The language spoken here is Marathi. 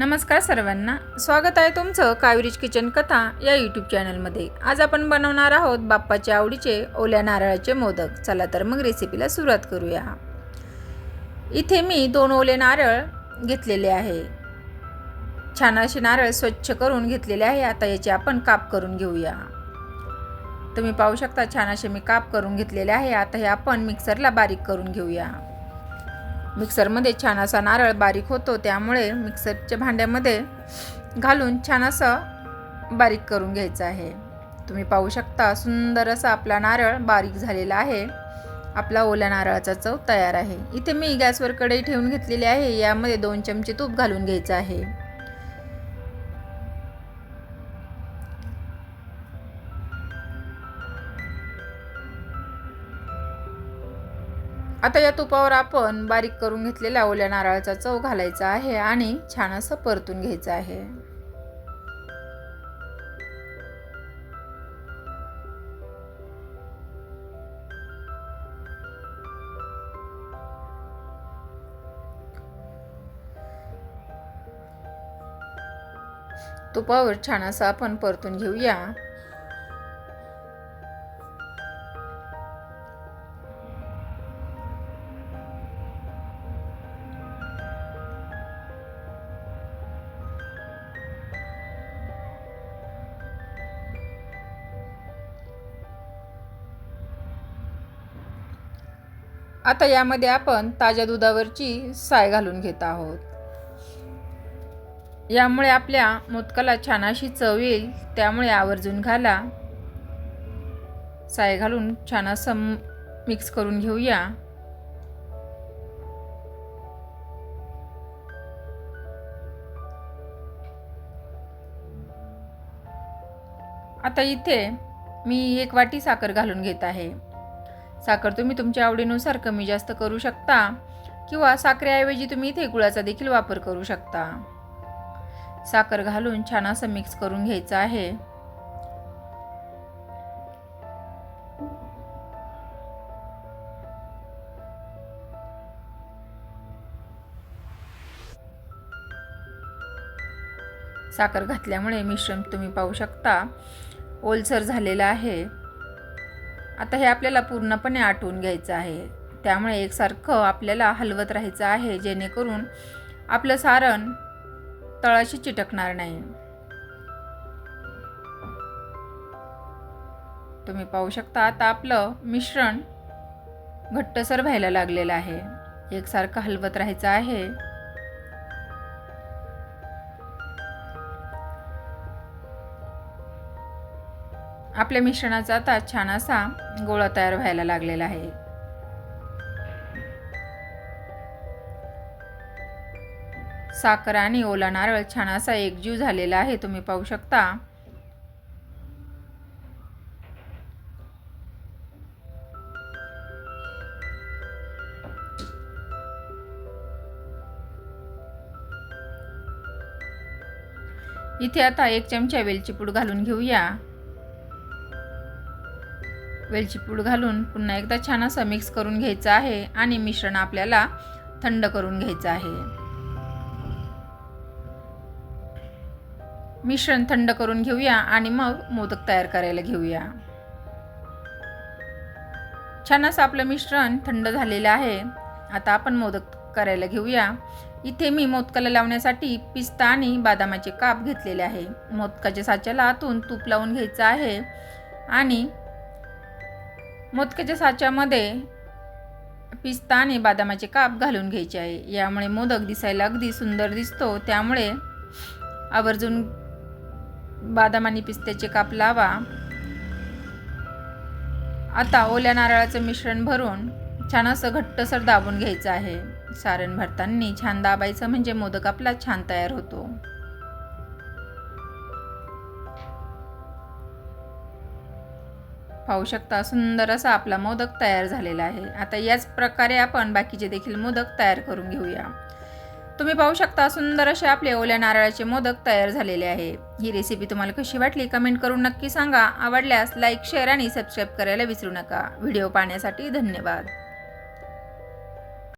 नमस्कार सर्वांना. स्वागत आहे तुमचं कावेरीज किचन कथा या यूट्यूब चॅनलमध्ये आज आपण बनवणार आहोत बाप्पाच्या आवडीचे ओल्या नारळाचे मोदक. चला तर मग रेसिपीला सुरुवात करूया. इथे मी दोन ओले नारळ घेतलेले आहे. छान असे नारळ स्वच्छ करून घेतलेले आहे. आता याचे आपण काप करून घेऊया. तुम्ही पाहू शकता छान असे मी काप करून घेतलेले आहे. आता हे आपण मिक्सरला बारीक करून घेऊया. मिक्सरमध्ये छान असा नारळ बारीक होतो त्यामुळे मिक्सरच्या भांड्यामध्ये घालून छान असं बारीक करून घ्यायचं आहे. तुम्ही पाहू शकता सुंदर असा आपला नारळ बारीक झालेला आहे. आपला ओल्या नारळाचा चव तयार आहे. इथे मी गॅसवर कढई ठेवून घेतलेली आहे यामध्ये दोन चमचे तूप घालून घ्यायचं आहे. आता या तुपावर आपण बारीक करून घेतलेल्या ओल्या नारळाचा चव घालायचा आहे आणि छान असं परतून घ्यायचं आहे. तुपावर छान असं आपण परतून घेऊया. आता यामध्ये आपण ताज्या दुधावरची साय घालून घेत आहोत. यामुळे आपल्या मोदकाला छान अशी चव येईल त्यामुळे आवर्जून घाला. साय घालून छान असं मिक्स करून घेऊया. आता इथे मी एक वाटी साखर घालून घेत आहे. साखर तुम्ही तुमच्या आवडीनुसार कमी जास्त करू शकता किंवा साखरेऐवजी तुम्ही इथे गुळाचा देखील वापर करू शकता. साखर घालून छान असं मिक्स करून घ्यायचं आहे. साखर घातल्यामुळे मिश्रण तुम्ही पाहू शकता. ओलसर झालेलं आहे. आता हे आपल्याला पूर्णपणे आटवून घ्यायचं आहे. त्यामुळे एकसारखं आपल्याला हलवत राहायचं आहे जेणेकरून आपलं सारण तळाशी चिटकणार नाही. तुम्ही पाहू शकता आता आपलं मिश्रण घट्टसर व्हायला लागलेलं आहे. एकसारखं हलवत राहायचं आहे. आपल्या मिश्रणाचा आता छान असा गोळा तयार व्हायला लागलेला आहे. साखर आणि ओला नारळ छान असा एकजीव झालेला आहे तुम्ही पाहू शकता. इथे आता एक चमचा वेलची पूड घालून घेऊया. वेलची पूड घालून पुन्हा एकदा छान असं मिक्स करून घ्यायचं आहे आणि मिश्रण आपल्याला थंड करून घ्यायचं आहे. मिश्रण थंड करून घेऊया आणि मग मोदक तयार करायला घेऊया. छान असं आपलं मिश्रण थंड झालेलं आहे. आता आपण मोदक करायला घेऊया. इथे मी मोदकाला लावण्यासाठी पिस्ता आणि बदामाचे काप घेतलेले आहे. मोदकाच्या साच्याला आतून तूप लावून घ्यायचं आहे आणि मोदकाच्या साच्यामध्ये पिस्ता आणि बदामाचे काप घालून घ्यायचे आहे. यामुळे मोदक दिसायला अगदी सुंदर दिसतो. त्यामुळे आवर्जून बदाम आणि पिस्त्याचे काप लावा. आता ओल्या नारळाचं मिश्रण भरून छान असं घट्टसर दाबून घ्यायचं आहे. सारण भरताना छान दाबायचं म्हणजे मोदक आपला छान तयार होतो. पाहू शकता. सुंदर असा आपला मोदक तयार झालेला आहे. आता याच प्रकारे आपण बाकीचे देखील मोदक तयार करून घेऊया. तुम्ही पाहू शकता सुंदर असे आपले ओल्या नारळाचे मोदक तयार झालेले आहे. ही रेसिपी तुम्हाला कशी वाटली कमेंट करून नक्की सांगा. आवडल्यास लाईक शेअर आणि सबस्क्राईब करायला विसरू नका. व्हिडिओ पाहण्यासाठी धन्यवाद.